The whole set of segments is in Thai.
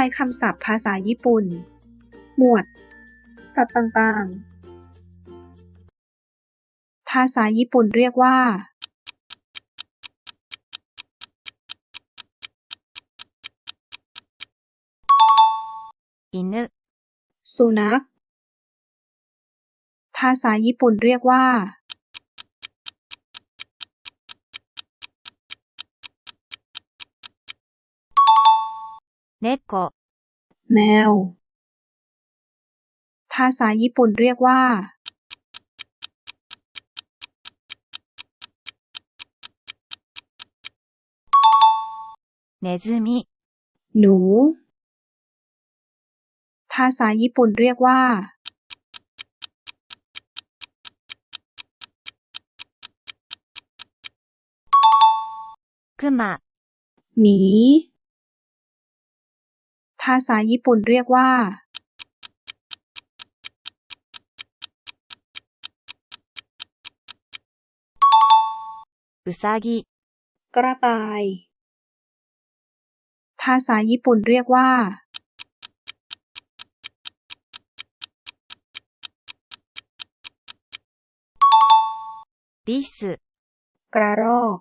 ายคำศัพท์ภาษาญี่ปุ่น หมวด สัตว์ต่างๆ ภาษาญี่ปุ่นเรียกว่า犬、สุนัข ภาษาญี่ปุ่นเรียกว่า 猫แมว ภาษาญี่ปุ่นเรียกว่า เนซึมิ หนู ภาษาญี่ปุ่นเรียกว่าคุมะหมี ภาษาญี่ปุ่นเรียกว่าอุซากิกระต่าย ภาษาญี่ปุ่นเรียกว่าลิสกระรอก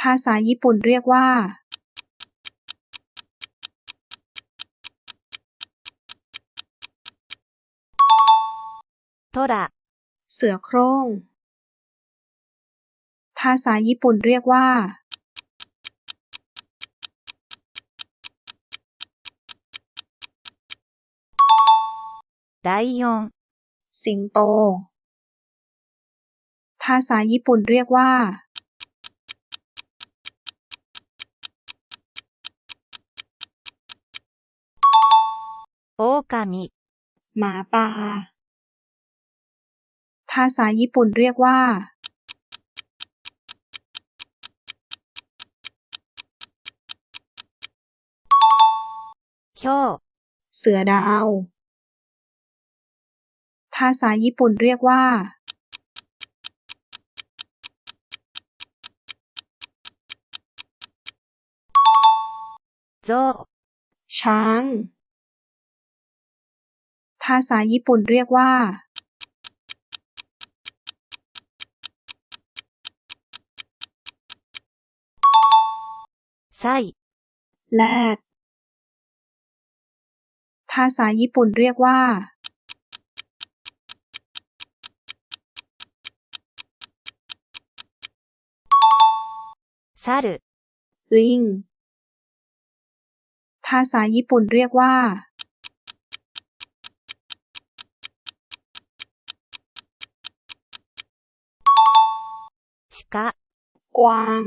ภาษาญี่ปุ่นเรียกว่า ตระเสือโครง่ง ภาษาญี่ปุ่นเรียกว่า ไดยอนสิงโต ภาษาญี่ปุ่นเรียกว่า โอกามิ หมาป่า ภาษาญี่ปุ่นเรียกว่าโยเสือดาว ภาษาญี่ปุ่นเรียกว่าโจช้าง ภาษาญี่ปุ่นเรียกว่า さいแลกภาษาญี่ปุ่นเรียกว่า ซารุ ลิง ภาษาญี่ปุ่นเรียกว่า ชิกะ กวาง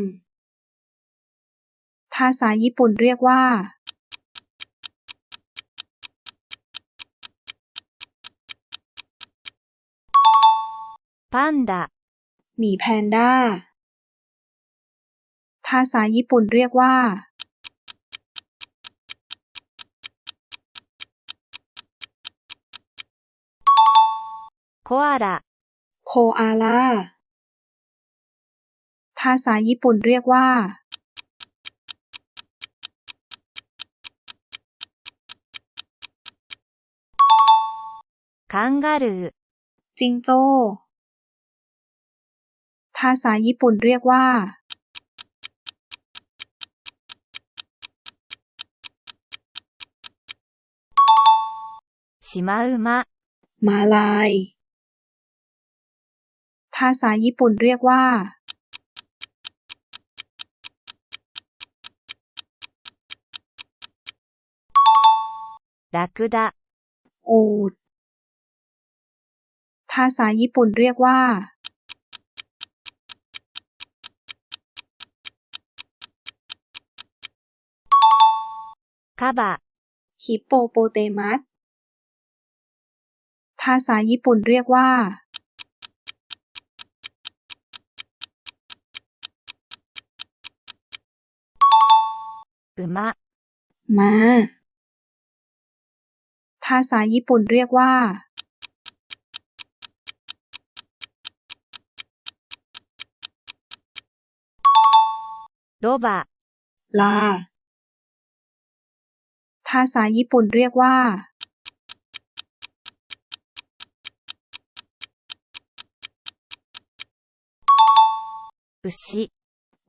ภาษาญี่ปุ่นเรียกว่า パンダ、 หมีแพนด้า ภาษาญี่ปุ่นเรียกว่า コアラ、 โคอาลา ภาษาญี่ปุ่นเรียกว่า カンガルー、 จิงโจ้ ภาษาญี่ปุ่นเรียกว่า シマウマ、 มาลาย ภาษาญี่ปุ่นเรียกว่า ラクダ、 อูฐ ภาษาญี่ปุ่นเรียกว่าคาบะฮิปโปโปเตมัส ภาษาญี่ปุ่นเรียกว่าอุมะมา ภาษาญี่ปุ่นเรียกว่า ロバ、 ลา ภาษาญี่ปุ่นเรียกว่า 牛、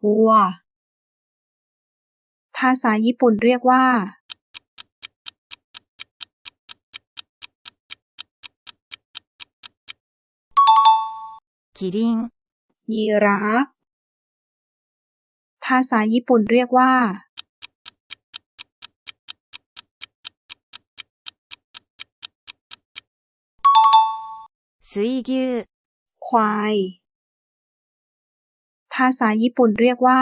วัว ภาษาญี่ปุ่นเรียกว่า キリン、 ยีราฟ ภาษาญี่ปุ่นเรียกว่า 水牛、 ควาย ภาษาญี่ปุ่นเรียกว่า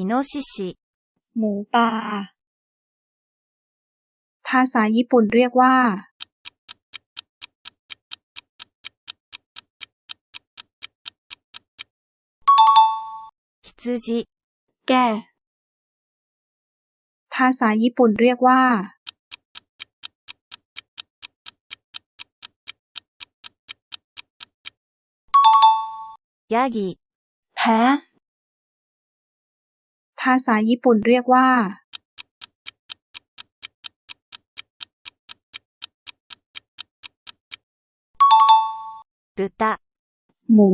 イノシシ、 หมูป่า ภาษาญี่ปุ่นเรียกว่า 羊、 แก่ ภาษาญี่ปุ่นเรียกว่า ヤギ、 แพะ ภาษาญี่ปุ่นเรียกว่า 豚、 หมู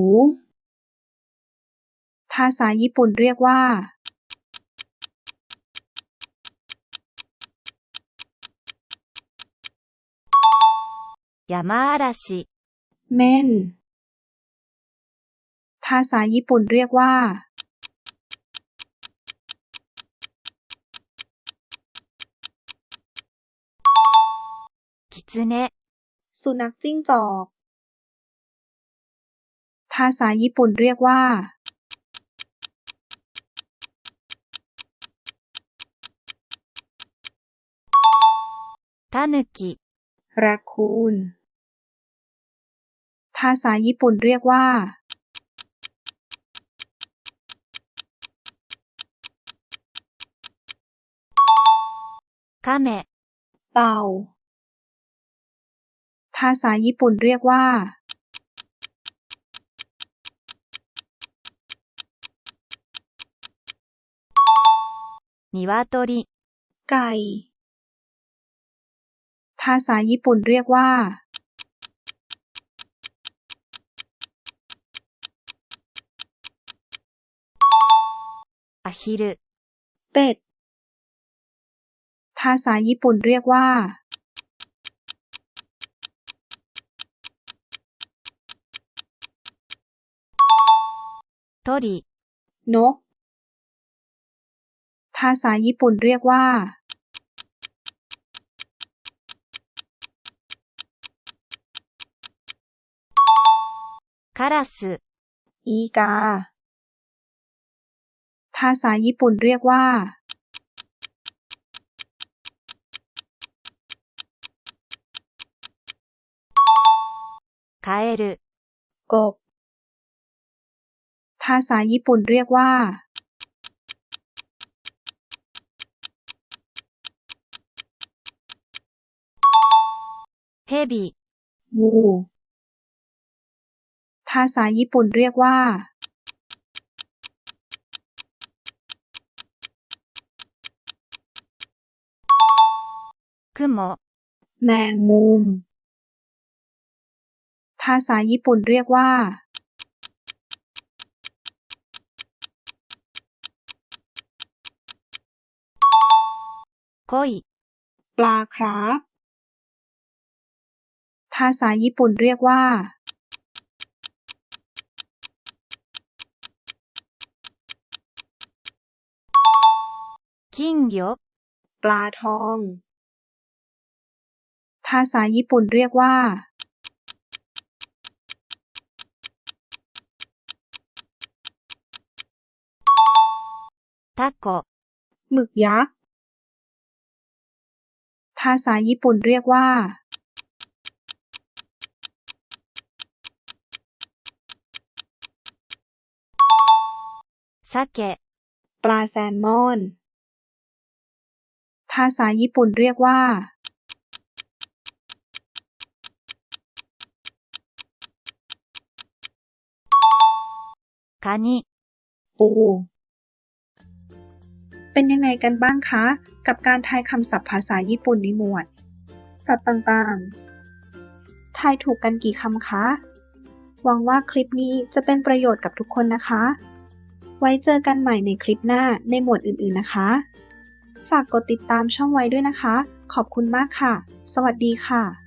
ภาษาญี่ปุ่นเรียกว่า ヤマアラシ、 เม่น ภาษาญี่ปุ่นเรียกว่า キツネ、 สุนัขจิ้งจอก ภาษาญี่ปุ่นเรียกว่า ぬきแรคคูน ภาษาญี่ปุ่นเรียกว่า คาเมะ เต่า ภาษาญี่ปุ่นเรียกว่า นิวาโตริ ไก าษาญี่ปุ่นเรียกว่า アヒル、 เป็ด ภาษาญี่ปุ่นเรียกว่า トリ、 นก ภาษาญี่ปุ่นเรียกว่า カラス、 อีกา ภาษาญี่ปุ่นเรียกว่า カエル、 กบ ภาษาญี่ปุ่นเรียกว่า ヘビ、 งู ภาษาญี่ปุ่นเรียกว่าคือโ雲แมงมุม ภาษาญี่ปุ่นเรียกว่าก้อยปลาครับ ภาษาญี่ปุ่นเรียกว่า 金魚、 ปลาทอง ภาษาญี่ปุ่นเรียกว่า タコ、 หมึกยักษ์ ภาษาญี่ปุ่นเรียกว่า サケ、 ปลาแซลมอน ภ าษาญี่ปุ่นเรียกว่าカニ、ปูเป็นยังไงกันบ้างคะ กับการทายคำศัพท์ภาษาญี่ปุ่นในหมวด สัตว์ต่างๆ ทายถูกกันกี่คำคะ หวังว่าคลิปนี้จะเป็นประโยชน์กับทุกคนนะคะ ไว้เจอกันใหม่ในคลิปหน้าในหมวดอื่นๆนะคะ ฝากกดติดตามช่องไว้ด้วยนะคะ ขอบคุณมากค่ะ สวัสดีค่ะ